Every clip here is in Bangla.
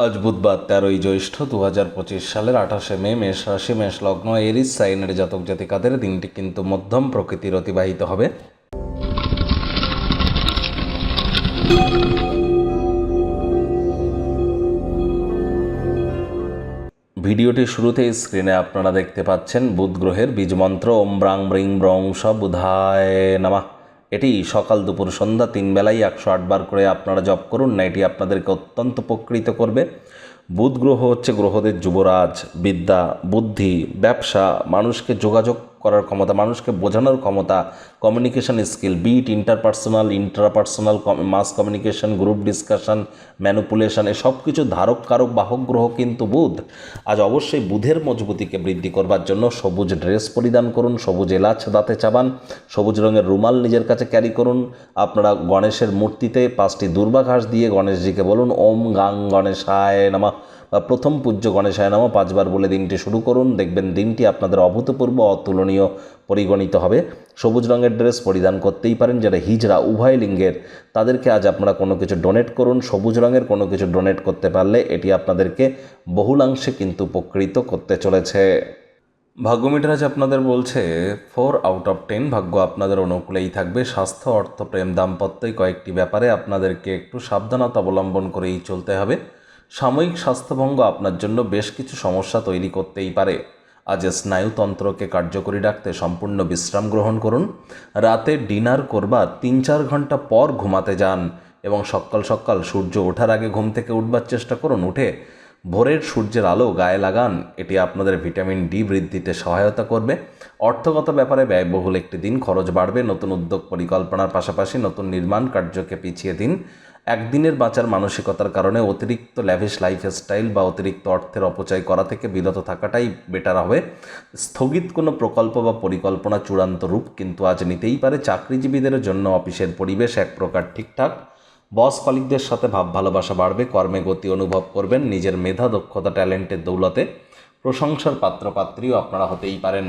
আজ বুধবার তেরোই জ্যৈষ্ঠ দু হাজার পঁচিশ সালের আঠাশে মে, মেষ রাশি, মেষ লগ্ন, এরিস, সাইনের জাতক জাতিকাদের দিনটি কিন্তু মধ্যম প্রকৃতির অতিবাহিত হবে। ভিডিওটি শুরুতে স্ক্রিনে আপনারা দেখতে পাচ্ছেন বুধ গ্রহের বীজমন্ত্র ওম ব্রাং ব্রিং ব্রং সব বুধায় নামা। এটি সকাল দুপুর সন্ধ্যা তিন বেলায় একশো আটবার করে আপনারা জপ করুন। না এটি আপনাদেরকে অত্যন্ত উপকৃত করবে। বুধ গ্রহ হচ্ছে গ্রহদের যুবরাজ, বিদ্যা, বুদ্ধি, ব্যবসা, মানুষকে যোগাযোগ করার ক্ষমতা, মানুষকে বোঝানোর ক্ষমতা communication skill bit interpersonal intrapersonal mass communication group discussion manipulation এসব কিছু ধারক, কারক, বাহক গ্রহ কিন্তু বুধ। আজ অবশ্যই বুধের মজবুতিকে বৃদ্ধি করবার জন্য সবুজ ড্রেস পরিধান করুন, সবুজ এলাচ দাঁতে চাবান, সবুজ রঙের রুমাল নিজের কাছে ক্যারি করুন। আপনারা গণেশের মূর্তিতে পাঁচটি দুর্বাঘাস দিয়ে গণেশজিকে বলুন, ওম গাং গণেশায় নামা। বা প্রথম পূজ্য গণেশায় নামা। পাঁচবার বলে দিনটি শুরু করুন। দেখবেন দিনটি আপনাদের অভূতপূর্ব, অতুলনীয়, পরিগণিত হবে। সবুজ রঙের ড্রেস পরিধান করতেই পারেন যারা হিজরা উভয় লিঙ্গের। তাদেরকে আজ আপনারা কোনো কিছু ডোনেট করুন। সবুজ রঙের কোনো কিছু ডোনেট করতে পারলে এটি আপনাদেরকে বহুলাংশে কিন্তু উপকৃত করতে চলেছে। ভাগ্যমিটার আজ আপনাদের বলছে, ফোর আউট অফ টেন ভাগ্য আপনাদের অনুকূলেই থাকবে। স্বাস্থ্য, অর্থ, প্রেম, দাম্পত্যই কয়েকটি ব্যাপারে আপনাদেরকে একটু সাবধানতা অবলম্বন করেই চলতে হবে। সাময়িক স্বাস্থ্যভঙ্গ আপনার জন্য বেশ কিছু সমস্যা তৈরি করতেই পারে। আজ স্নায়ুতন্ত্রকে কার্যকরী রাখতে সম্পূর্ণ বিশ্রাম গ্রহণ করুন। রাতে ডিনার করবার তিন চার ঘণ্টা পর ঘুমাতে যান এবং সকাল সকাল সূর্য ওঠার আগে ঘুম থেকে উঠবার চেষ্টা করুন। উঠে ভোরের সূর্যের আলো গায়ে লাগান। এটি আপনাদের ভিটামিন ডি বৃদ্ধিতে সহায়তা করবে। অর্থগত ব্যাপারে ব্যয়বহুল একটি দিন। খরচ বাড়বে। নতুন উদ্যোগ পরিকল্পনার পাশাপাশি নতুন নির্মাণ কার্যকে পিছিয়ে দিন। একদিনের বাঁচার মানসিকতার কারণে অতিরিক্ত ল্যাভিশ লাইফস্টাইল বা অতিরিক্ত অর্থের অপচয় করা থেকে বিরত থাকাটাই বেটার হবে। স্থগিত কোনো প্রকল্প বা পরিকল্পনা চূড়ান্ত রূপ কিন্তু আজ নিতেই পারে। চাকরিজীবীদের জন্য অফিসের পরিবেশ এক প্রকার ঠিকঠাক। বস কলিকদের সাথে ভাব ভালোবাসা বাড়বে, কর্মে গতি অনুভব করবেন, নিজের মেধা, দক্ষতা, ট্যালেন্টের দৌলতে প্রশংসার পাত্রপাত্রীও আপনারা হতেই পারেন।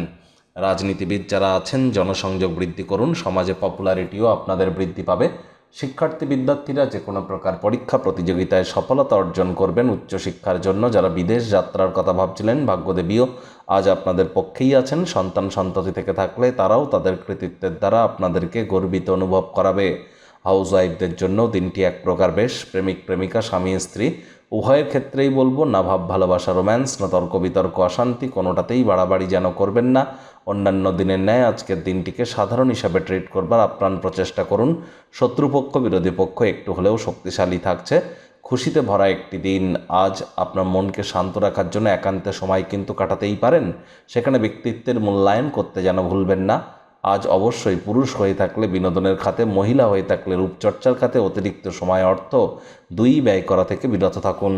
রাজনীতিবিদ যারা আছেন, জনসংযোগ বৃদ্ধি করুন, সমাজে পপুলারিটিও আপনাদের বৃদ্ধি পাবে। শিক্ষার্থী বিদ্যার্থীরা যে কোনো প্রকার পরীক্ষা প্রতিযোগিতায় সফলতা অর্জন করবেন উচ্চশিক্ষার জন্য। যারা বিদেশ যাত্রার কথা ভাবছিলেন, ভাগ্যদেবীও আজ আপনাদের পক্ষেই আছেন। সন্তান সন্ততি থেকে থাকলে তারাও তাদের কৃতিত্বের দ্বারা আপনাদেরকে গর্বিত অনুভব করাবে। হাউস ওয়াইফদের জন্য দিনটি এক প্রকার বেশ প্রেমিক, প্রেমিকা, স্বামী, স্ত্রী। উভয়ের ক্ষেত্রেই বলব না ভাব ভালোবাসা, রোম্যান্স, না তর্ক বিতর্ক, অশান্তি, কোনোটাতেই বাড়াবাড়ি যেন করবেন না। অন্যান্য দিনের ন্যায় আজকের দিনটিকে সাধারণ হিসাবে ট্রিট করবার আপ্রাণ প্রচেষ্টা করুন। শত্রুপক্ষ, বিরোধী পক্ষ একটু হলেও শক্তিশালী থাকছে। খুশিতে ভরা একটি দিন আজ আপনার মনকে শান্ত রাখার জন্য একান্তে সময় কিন্তু কাটাতেই পারেন। সেখানে ব্যক্তিত্বের মূল্যায়ন করতে যেন ভুলবেন না। আজ অবশ্যই পুরুষ হয়ে থাকলে বিনোদনের খাতে, মহিলা হয়ে থাকলে রূপচর্চার খাতে অতিরিক্ত সময়, অর্থ দুই ব্যয় করা থেকে বিরত থাকুন।